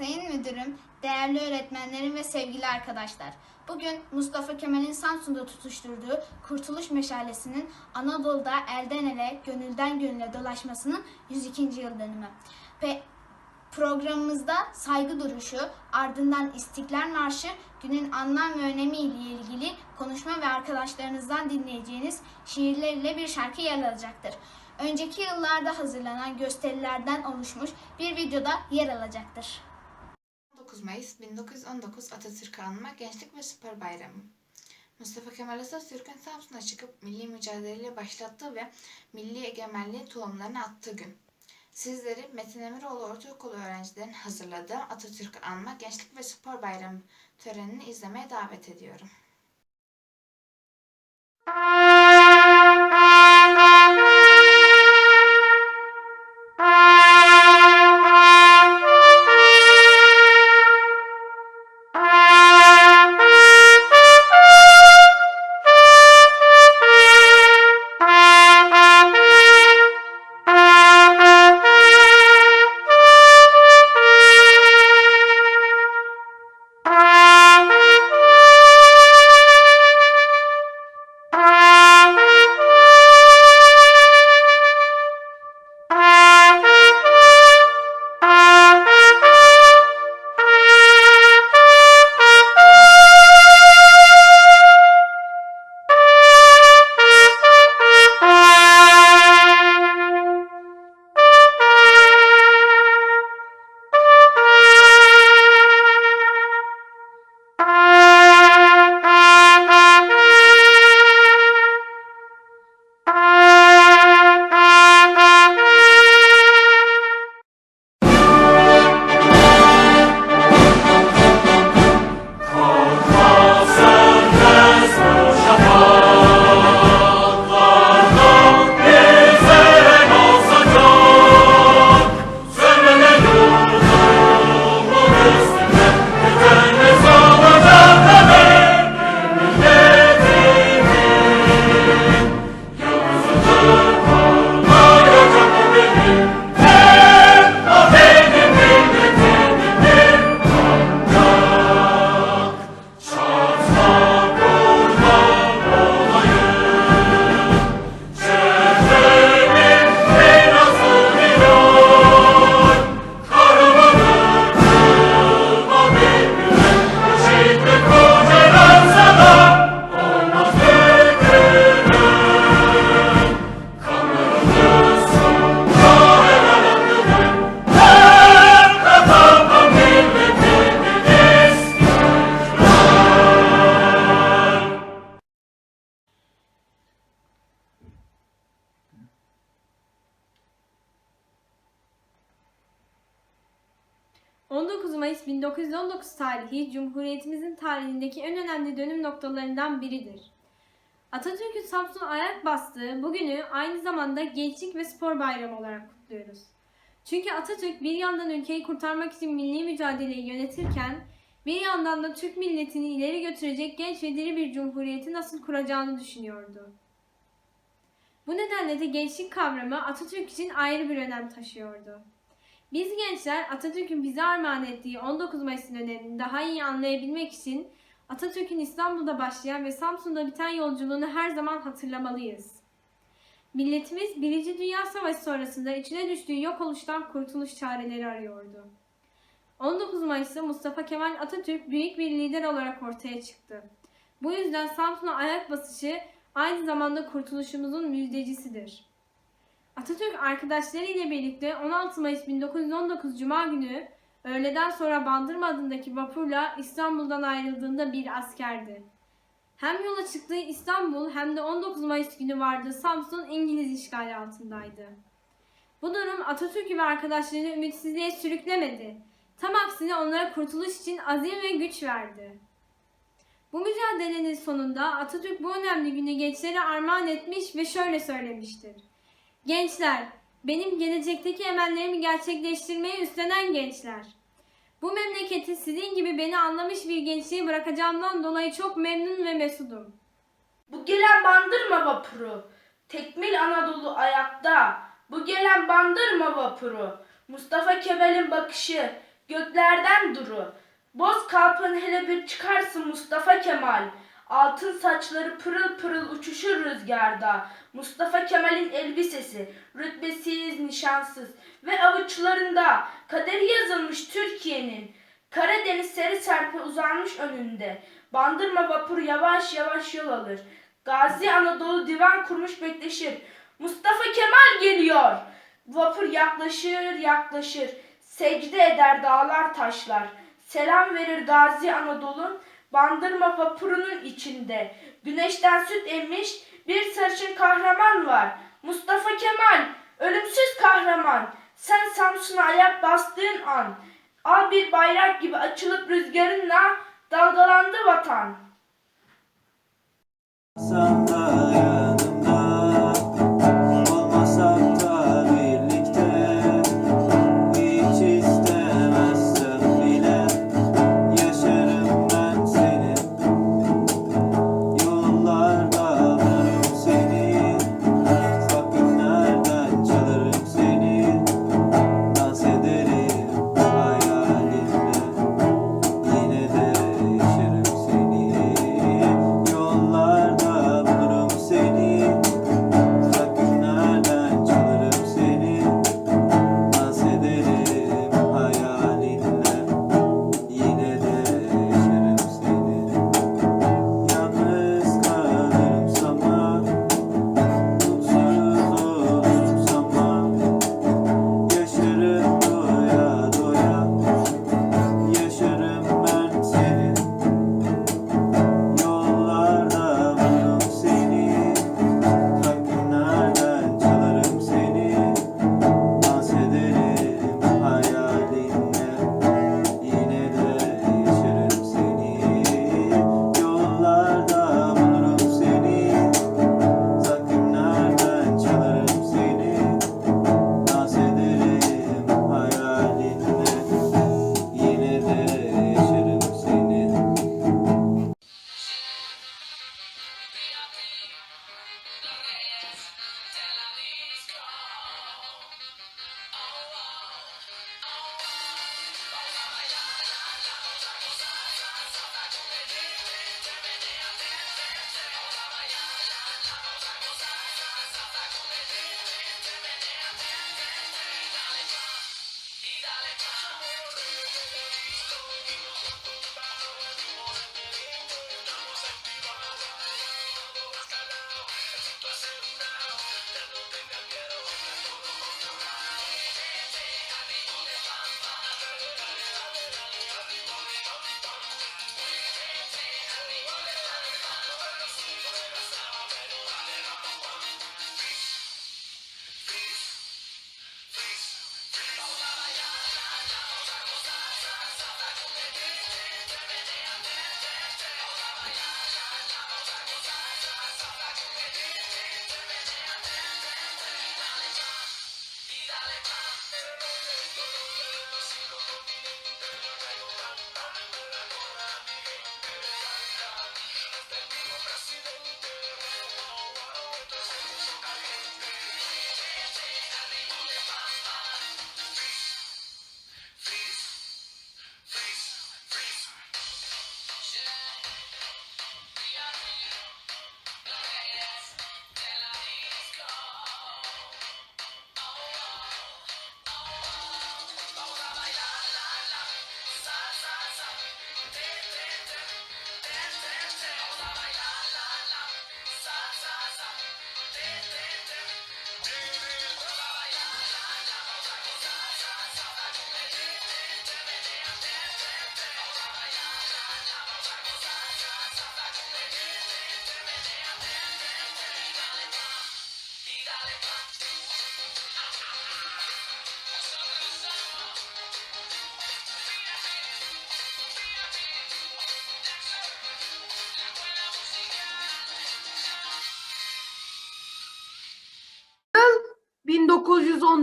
Sayın Müdürüm, değerli öğretmenlerim ve sevgili arkadaşlar. Bugün Mustafa Kemal'in Samsun'da tutuşturduğu Kurtuluş Meşalesi'nin Anadolu'da elden ele, gönülden gönüle dolaşmasının 102. yıl dönümü. Pe Programımızda saygı duruşu, ardından İstiklal Marşı, günün anlam ve önemi ile ilgili konuşma ve arkadaşlarınızdan dinleyeceğiniz şiirler ile bir şarkı yer alacaktır. Önceki yıllarda hazırlanan gösterilerden oluşmuş bir videoda yer alacaktır. 19 Mayıs 1919 Atatürk'ü anma Gençlik ve Spor Bayramı. Mustafa Kemal Atatürk'ün Samsun'a çıkıp milli mücadeleyi başlattığı ve milli egemenliğin tohumlarını attığı gün. Sizleri Metin Emiroğlu Ortaokulu öğrencilerinin hazırladığı Atatürk'ü anma Gençlik ve Spor Bayramı törenini izlemeye davet ediyorum. 19 Mayıs 1919 tarihi Cumhuriyetimizin tarihindeki en önemli dönüm noktalarından biridir. Atatürk'ün Samsun'a ayak bastığı bugünü aynı zamanda Gençlik ve Spor Bayramı olarak kutluyoruz. Çünkü Atatürk bir yandan ülkeyi kurtarmak için milli mücadeleyi yönetirken bir yandan da Türk milletini ileri götürecek genç ve diri bir cumhuriyeti nasıl kuracağını düşünüyordu. Bu nedenle de gençlik kavramı Atatürk için ayrı bir önem taşıyordu. Biz gençler Atatürk'ün bize armağan ettiği 19 Mayıs'ın önemini daha iyi anlayabilmek için Atatürk'ün İstanbul'da başlayan ve Samsun'da biten yolculuğunu her zaman hatırlamalıyız. Milletimiz Birinci Dünya Savaşı sonrasında içine düştüğü yok oluştan kurtuluş çareleri arıyordu. 19 Mayıs'ta Mustafa Kemal Atatürk büyük bir lider olarak ortaya çıktı. Bu yüzden Samsun'a ayak basışı aynı zamanda kurtuluşumuzun müjdecisidir. Atatürk arkadaşları ile birlikte 16 Mayıs 1919 Cuma günü öğleden sonra Bandırma adındaki vapurla İstanbul'dan ayrıldığında bir askerdi. Hem yola çıktığı İstanbul hem de 19 Mayıs günü vardığı Samsun İngiliz işgali altındaydı. Bu durum Atatürk'ü ve arkadaşlarını ümitsizliğe sürüklemedi. Tam aksine onlara kurtuluş için azim ve güç verdi. Bu mücadelenin sonunda Atatürk bu önemli günü gençlere armağan etmiş ve şöyle söylemiştir. Gençler, benim gelecekteki emellerimi gerçekleştirmeye üstlenen gençler. Bu memleketi sizin gibi beni anlamış bir gençliğe bırakacağımdan dolayı çok memnun ve mesudum. Bu gelen bandırma vapuru. Tekmil Anadolu ayakta. Bu gelen bandırma vapuru. Mustafa Kemal'in bakışı. göklerden duru. Boz kalpın hele bir çıkarsın Mustafa Kemal. Altın saçları pırıl pırıl uçuşur rüzgarda. Mustafa Kemal'in elbisesi, rütbesiz, nişansız ve avuçlarında kaderi yazılmış Türkiye'nin. Karadeniz seri serpe uzanmış önünde. Bandırma vapuru yavaş yavaş yol alır. Gazi Anadolu divan kurmuş bekleşir. Mustafa Kemal geliyor. Vapur yaklaşır yaklaşır. Secde eder dağlar taşlar. Selam verir Gazi Anadolu. Bandırma vapurunun içinde. Güneşten süt emmiş bir sarışın kahraman var. Mustafa Kemal, ölümsüz kahraman. Sen Samsun'a ayak bastığın an. Al bir bayrak gibi açılıp rüzgarınla dalgalandı vatan. Sen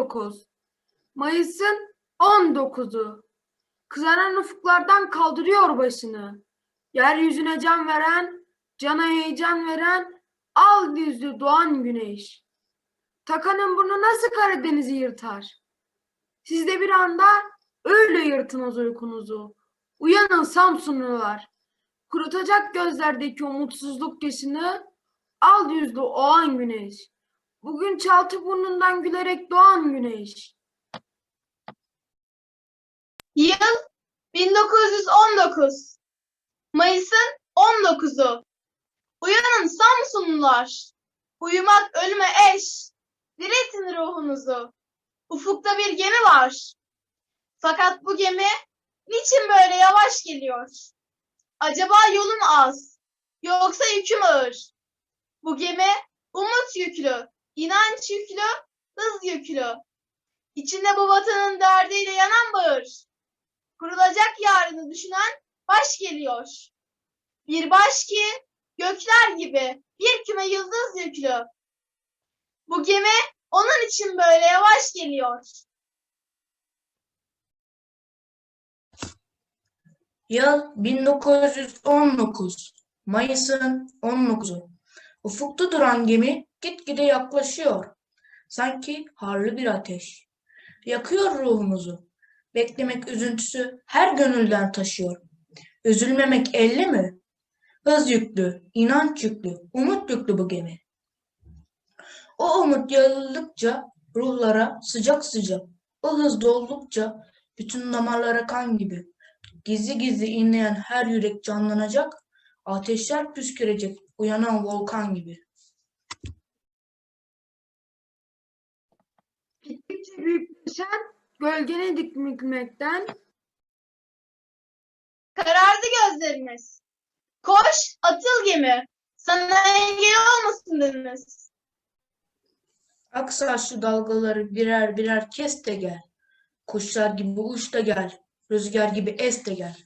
1919. Mayıs'ın 19'u. Kızaran ufuklardan kaldırıyor başını. Yeryüzüne can veren, cana heyecan veren, al yüzlü doğan güneş. Takanın burnu nasıl Karadeniz'i yırtar? Siz de bir anda Öyle yırtınız uykunuzu. Uyanın Samsunlular. Kurutacak gözlerdeki umutsuzluk yaşını al yüzlü o an güneş. Bugün çaltı burnundan gülerek doğan güneş. Yıl 1919. Mayıs'ın 19'u. Uyanın Samsunlular. Uyumak ölüme eş. Diriltin ruhunuzu. Ufukta bir gemi var. Fakat bu gemi niçin böyle yavaş geliyor? Acaba yolu mu az? Yoksa yükü mü ağır? Bu gemi umut yüklü, inanç yüklü, hız yüklü. İçinde bu vatanın derdiyle yanan bağır kurulacak yarını düşünen baş geliyor. Bir baş ki gökler gibi bir küme yıldız yüklü. Bu gemi onun için böyle yavaş geliyor. Yıl 1919. Mayıs'ın 19'u. Ufukta duran gemi gitgide yaklaşıyor. Sanki harlı bir ateş. Yakıyor ruhumuzu. Beklemek üzüntüsü her gönülden taşıyor. Üzülmemek elde mi? Hız yüklü, inanç yüklü, umut yüklü bu gemi. O umut yayıldıkça ruhlara sıcak sıcak, o hız doldukça bütün damarlara kan gibi. Gizli gizli inleyen her yürek canlanacak, ateşler püskürecek uyanan volkan gibi. Gittikçe büyükleşen gölgene dikmekten Karardı gözleriniz. Koş, atıl gemi. Sana engel olmasın deniz. Aksaçlı dalgaları birer birer kes de gel. Kuşlar gibi uç da gel. Rüzgar gibi es de gel.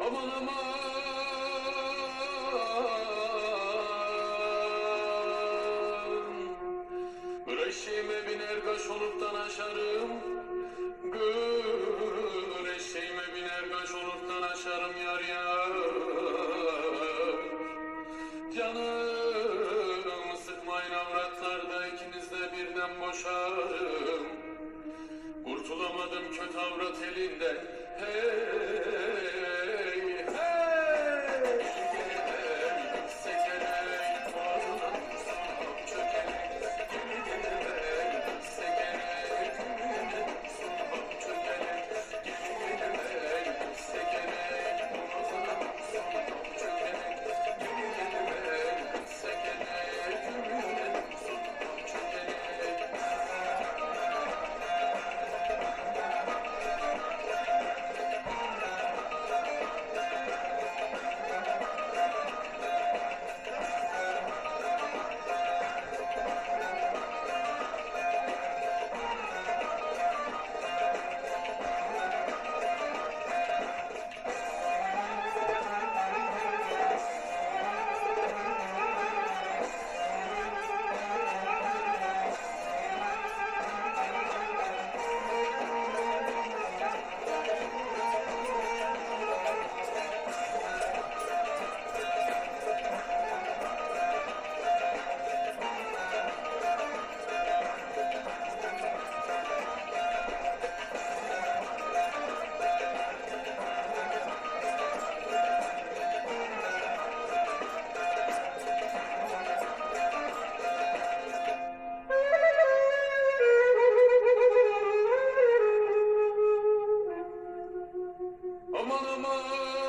Aman aman. Güreşime biner kaş oluktan aşarım Mama.